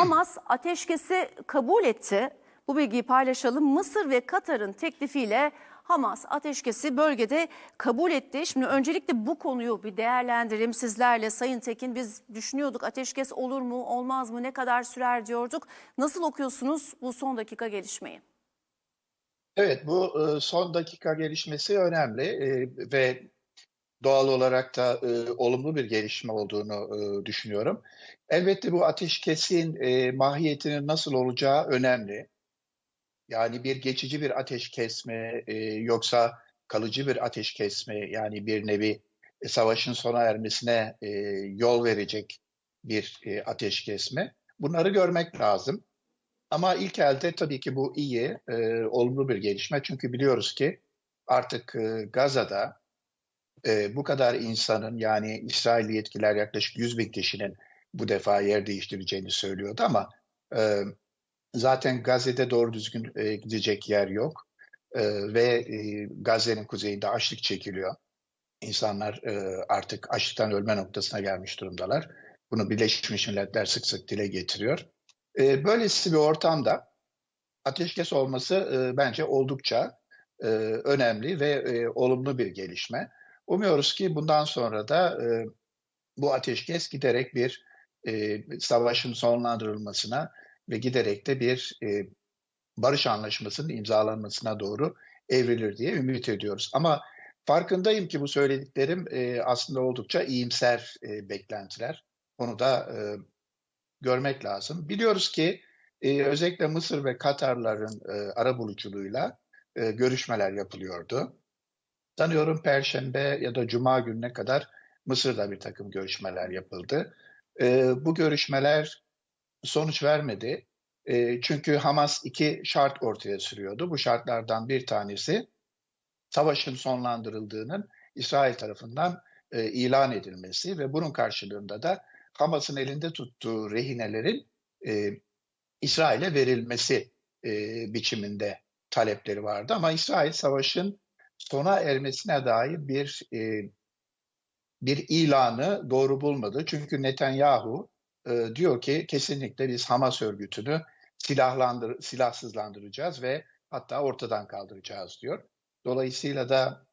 Hamas ateşkesi kabul etti. Bu bilgiyi paylaşalım. Mısır ve Katar'ın teklifiyle Hamas ateşkesi bölgede kabul etti. Şimdi öncelikle bu konuyu bir değerlendirelim sizlerle. Sayın Tekin biz düşünüyorduk ateşkes olur mu olmaz mı ne kadar sürer diyorduk. Nasıl okuyorsunuz bu son dakika gelişmeyi? Evet, bu e, son dakika gelişmesi önemli e, ve doğal olarak da e, olumlu bir gelişme olduğunu e, düşünüyorum. Elbette bu ateşkesin e, mahiyetinin nasıl olacağı önemli. Yani bir geçici bir ateşkes mi e, yoksa kalıcı bir ateşkes mi? Yani bir nevi e, savaşın sona ermesine e, yol verecek bir e, ateşkes mi? Bunları görmek lazım. Ama ilk elde tabii ki bu iyi, e, olumlu bir gelişme. Çünkü biliyoruz ki artık e, Gaza'da e, bu kadar insanın yani İsrail yetkililer yaklaşık 100 bin kişinin bu defa yer değiştireceğini söylüyordu ama e, zaten Gazze'de doğru düzgün e, gidecek yer yok e, ve e, Gazze'nin kuzeyinde açlık çekiliyor. İnsanlar e, artık açlıktan ölme noktasına gelmiş durumdalar. Bunu Birleşmiş Milletler sık sık dile getiriyor. E, böylesi bir ortamda ateşkes olması e, bence oldukça e, önemli ve e, olumlu bir gelişme. Umuyoruz ki bundan sonra da e, bu ateşkes giderek bir e, savaşın sonlandırılmasına ve giderek de bir e, barış anlaşmasının imzalanmasına doğru evrilir diye ümit ediyoruz. Ama farkındayım ki bu söylediklerim e, aslında oldukça iyimser e, beklentiler. Onu da e, görmek lazım. Biliyoruz ki e, özellikle Mısır ve Katarların e, ara buluculuğuyla e, görüşmeler yapılıyordu. Sanıyorum Perşembe ya da Cuma gününe kadar Mısır'da bir takım görüşmeler yapıldı. E, bu görüşmeler sonuç vermedi. E, çünkü Hamas iki şart ortaya sürüyordu. Bu şartlardan bir tanesi savaşın sonlandırıldığının İsrail tarafından e, ilan edilmesi ve bunun karşılığında da Hamas'ın elinde tuttuğu rehinelerin e, İsrail'e verilmesi e, biçiminde talepleri vardı. Ama İsrail savaşın sona ermesine dair bir e, bir ilanı doğru bulmadı. Çünkü Netanyahu e, diyor ki kesinlikle biz Hamas örgütünü silahlandır, silahsızlandıracağız ve hatta ortadan kaldıracağız diyor. Dolayısıyla da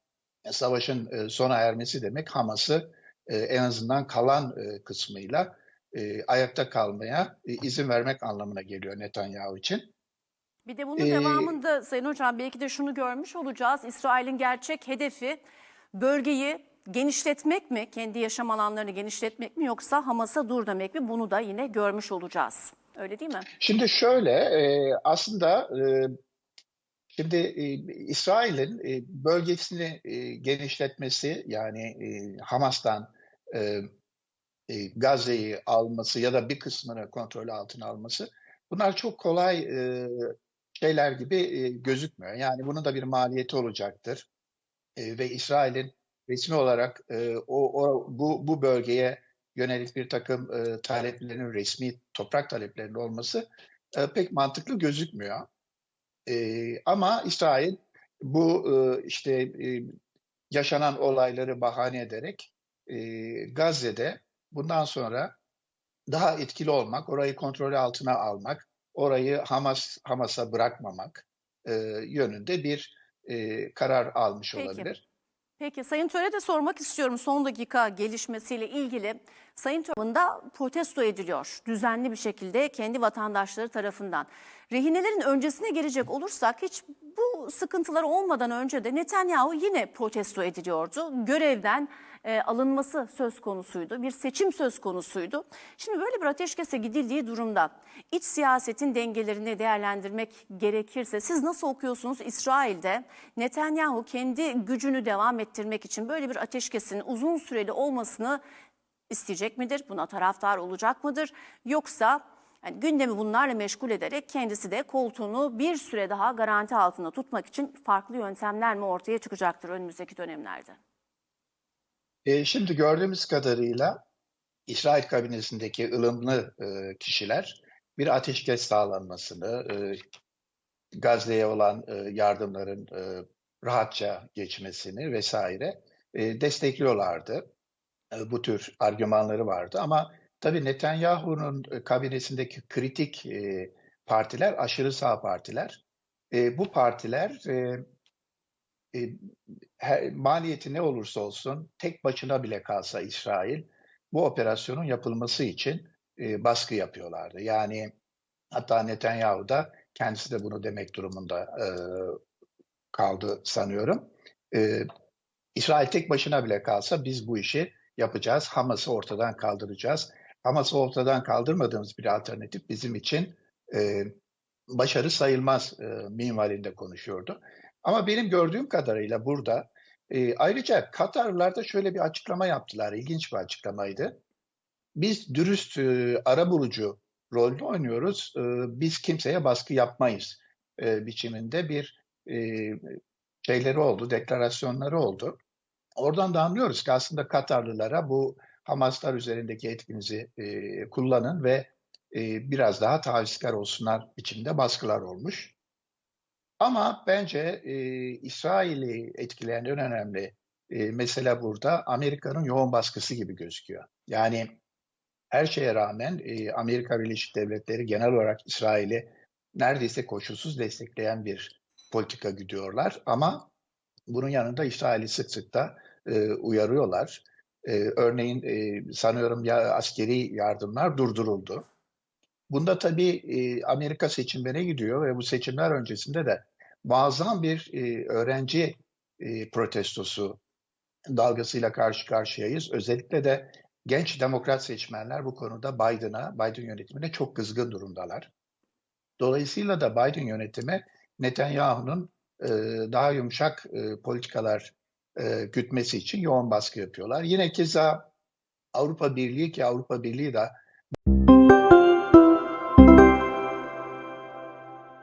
savaşın e, sona ermesi demek Hamas'ı e, en azından kalan e, kısmıyla e, ayakta kalmaya e, izin vermek anlamına geliyor Netanyahu için. Bir de bunun Ee, devamında Sayın Hocam belki de şunu görmüş olacağız. İsrail'in gerçek hedefi bölgeyi genişletmek mi, kendi yaşam alanlarını genişletmek mi yoksa Hamas'a dur demek mi? Bunu da yine görmüş olacağız. Öyle değil mi? Şimdi şöyle e, aslında e, şimdi e, İsrail'in e, bölgesini e, genişletmesi yani e, Hamas'tan e, e, Gazze'yi alması ya da bir kısmını kontrol altına alması bunlar çok kolay e, şeyler gibi e, gözükmüyor. Yani bunun da bir maliyeti olacaktır E, ve İsrail'in resmi olarak e, o, o bu bu bölgeye yönelik bir takım e, taleplerinin resmi toprak taleplerinin olması e, pek mantıklı gözükmüyor. E, ama İsrail bu e, işte e, yaşanan olayları bahane ederek e, Gazze'de bundan sonra daha etkili olmak, orayı kontrol altına almak, orayı Hamas Hamas'a bırakmamak e, yönünde bir e, karar almış Peki. olabilir. Peki Sayın Töre de sormak istiyorum son dakika gelişmesiyle ilgili. Sayın Töre'nin protesto ediliyor düzenli bir şekilde kendi vatandaşları tarafından. Rehinelerin öncesine gelecek olursak hiç bu sıkıntılar olmadan önce de Netanyahu yine protesto ediliyordu. Görevden e, alınması söz konusuydu. Bir seçim söz konusuydu. Şimdi böyle bir ateşkese gidildiği durumda iç siyasetin dengelerini değerlendirmek gerekirse siz nasıl okuyorsunuz İsrail'de Netanyahu kendi gücünü devam ettirmek için böyle bir ateşkesin uzun süreli olmasını isteyecek midir? Buna taraftar olacak mıdır? Yoksa yani gündemi bunlarla meşgul ederek kendisi de koltuğunu bir süre daha garanti altında tutmak için farklı yöntemler mi ortaya çıkacaktır önümüzdeki dönemlerde? E, şimdi gördüğümüz kadarıyla İsrail kabinesindeki ılımlı e, kişiler bir ateşkes sağlanmasını, e, Gazze'ye olan e, yardımların e, rahatça geçmesini vesaire e, destekliyorlardı. E, bu tür argümanları vardı ama tabii Netanyahu'nun e, kabinesindeki kritik e, partiler aşırı sağ partiler. E, bu partiler e, e, her- maliyeti ne olursa olsun tek başına bile kalsa İsrail bu operasyonun yapılması için e, baskı yapıyorlardı. Yani hatta Netanyahu da kendisi de bunu demek durumunda e, kaldı sanıyorum. E, İsrail tek başına bile kalsa biz bu işi yapacağız. Hamas'ı ortadan kaldıracağız. Hamas'ı ortadan kaldırmadığımız bir alternatif bizim için e, başarı sayılmaz e, minvalinde konuşuyordu. Ama benim gördüğüm kadarıyla burada e, ayrıca Katarlılar da şöyle bir açıklama yaptılar. İlginç bir açıklamaydı. Biz dürüst e, arabulucu rolünü oynuyoruz. E, biz kimseye baskı yapmayız e, biçiminde bir e, şeyleri oldu, deklarasyonları oldu. Oradan da anlıyoruz ki aslında Katarlılara bu Hamaslar üzerindeki etkinizi e, kullanın ve e, biraz daha tavizkar olsunlar biçimde baskılar olmuş. Ama bence e, İsrail'i etkileyen en önemli e, mesele burada Amerika'nın yoğun baskısı gibi gözüküyor. Yani her şeye rağmen e, Amerika Birleşik Devletleri genel olarak İsrail'i neredeyse koşulsuz destekleyen bir politika gidiyorlar. Ama bunun yanında İsrail'i sık sık da e, uyarıyorlar. E, örneğin e, sanıyorum ya askeri yardımlar durduruldu. Bunda tabii e, Amerika seçimlere gidiyor ve bu seçimler öncesinde de muazzam bir e, öğrenci e, protestosu dalgasıyla karşı karşıyayız. Özellikle de genç demokrat seçmenler bu konuda Biden'a, Biden yönetimine çok kızgın durumdalar. Dolayısıyla da Biden yönetimi Netanyahu'nun daha yumuşak politikalar e, gütmesi için yoğun baskı yapıyorlar. Yine keza Avrupa Birliği ki Avrupa Birliği de